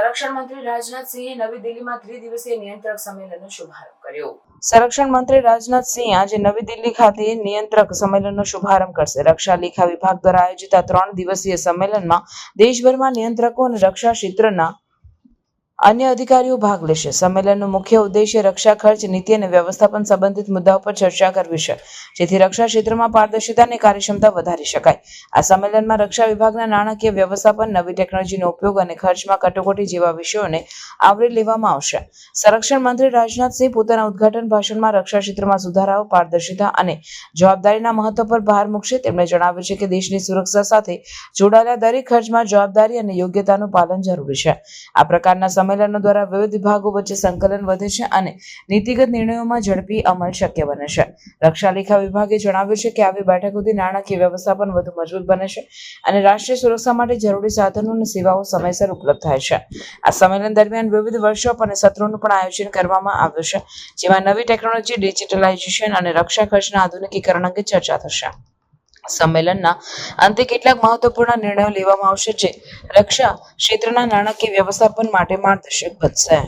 સંરક્ષણ મંત્રી રાજનાથસિંહે નવી દિલ્હીમાં ત્રિદિવસીય નિયંત્રક સંમેલનનો શુભારંભ કર્યો. સંરક્ષણ મંત્રી રાજનાથસિંહ આજે નવી દિલ્હી ખાતે નિયંત્રક સંમેલનનો શુભારંભ કરશે. રક્ષા લેખા વિભાગ દ્વારા આયોજિત આ ત્રણ દિવસીય સંમેલનમાં દેશભરમાં નિયંત્રકો અને રક્ષા ક્ષેત્રના અન્ય અધિકારીઓ ભાગ લેશે. સંમેલનનો મુખ્ય ઉદ્દેશ્ય રક્ષા ખર્ચ, નીતિ અને વ્યવસ્થાપન સંબંધિત મુદ્દાઓ પર ચર્ચા કરવી છે. જેથી રક્ષા ક્ષેત્રમાં પારદર્શિતા અને કાર્યક્ષમતા વધારી શકાય. આ સંમેલનમાં રક્ષા વિભાગના નાણાકીય વ્યવસ્થાપન, નવી ટેકનોલોજીનો ઉપયોગ અને ખર્ચમાં કટોકટી જેવા વિષયોને આવરી લેવામાં આવશે. સંરક્ષણ મંત્રી રાજનાથસિંહ પોતાના ઉદ્ઘાટન ભાષણમાં રક્ષા ક્ષેત્રમાં સુધારાઓ, પારદર્શિતા અને જવાબદારીના મહત્વ પર ભાર મૂકશે. તેમણે જણાવ્યું છે કે દેશની સુરક્ષા સાથે જોડાયેલા દરેક ખર્ચમાં જવાબદારી અને યોગ્યતાનું પાલન જરૂરી છે. આ પ્રકારના સંમેલનો દ્વારા વિવિધ વિભાગો વચ્ચે સંકલન વધે છે અને નીતિગત નિર્ણયોમાં ઝડપી અમલ શક્ય બને છે. રક્ષા લેખા વિભાગે જણાવ્યું છે કે આવી બેઠકોથી નાણાકીય વ્યવસ્થાપન વધુ મજબૂત બને છે અને રાષ્ટ્રીય સુરક્ષા માટે જરૂરી સાધનો અને સેવાઓ સમયસર ઉપલબ્ધ થાય છે. આ સંમેલન દરમિયાન વિવિધ વર્કશોપ અને સત્રોનું પણ આયોજન કરવામાં આવ્યું છે, જેમાં નવી ટેકનોલોજી, ડિજિટલાઇઝેશન અને રક્ષા ખર્ચના આધુનિકીકરણ અંગે ચર્ચા થશે. સંમેલનના અંતે કેટલાક મહત્વપૂર્ણ નિર્ણયો લેવામાં આવશે જે રક્ષા ક્ષેત્રના નાણાકીય વ્યવસ્થાપન માટે માર્ગદર્શક બનશે.